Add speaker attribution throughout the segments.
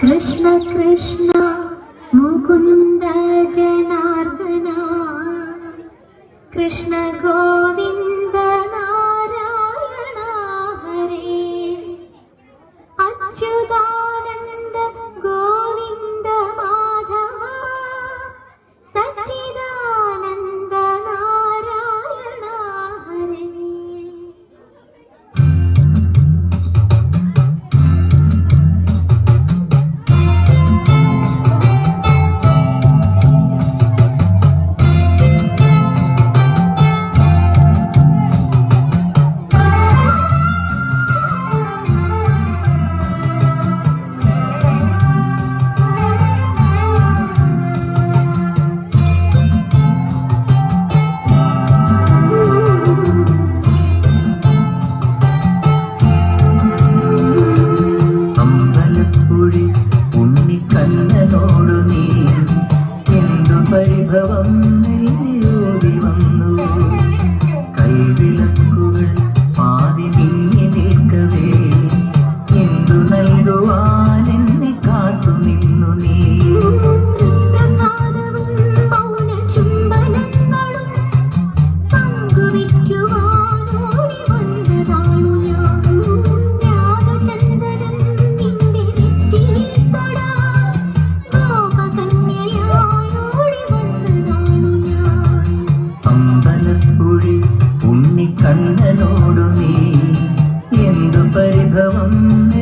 Speaker 1: कृष्ण
Speaker 2: कृष्ण मुकुन्द जनार्दना। गोविन्द പരിഭവം നെല്ലിയോടി വന്നു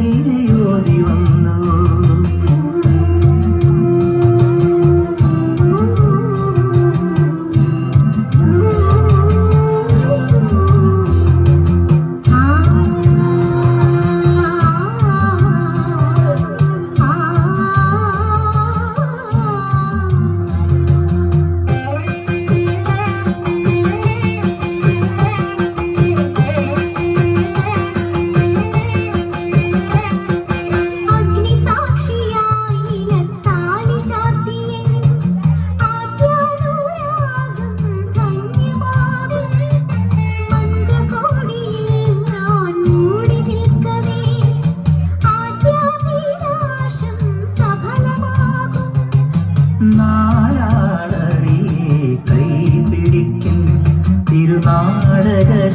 Speaker 2: നെല്ലിയോടി വന്നു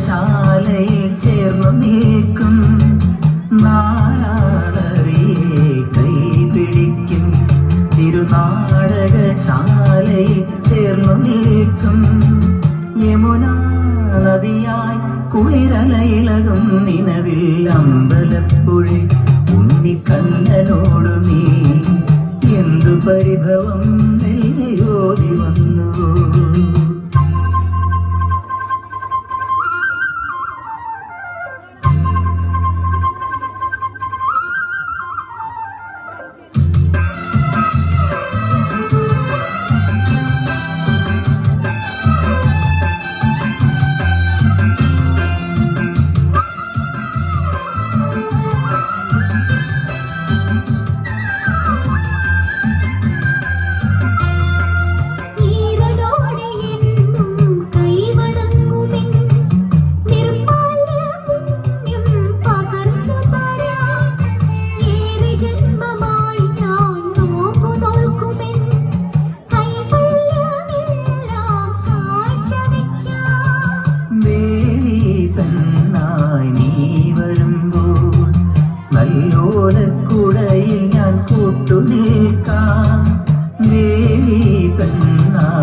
Speaker 2: തിരുനാടകശാലയിൽ ചേർന്നു നീക്കും നാലാളറിയെ കൈപിടിക്കും. തിരുനാടകശാലയിൽ ചേർന്നു നീക്കും യമുന നദിയായി കുളിരലയിലകും നിലവിൽ അമ്പലപ്പുഴി. ഉണ്ണിക്കണ്ണനോടു നീ എന്തു പരിഭവം?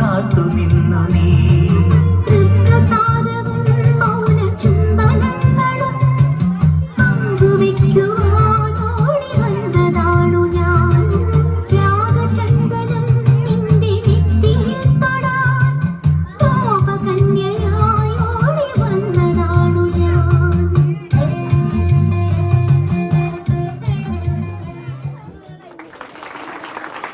Speaker 2: എന്നെ കാത്തു നിന്നു നീ.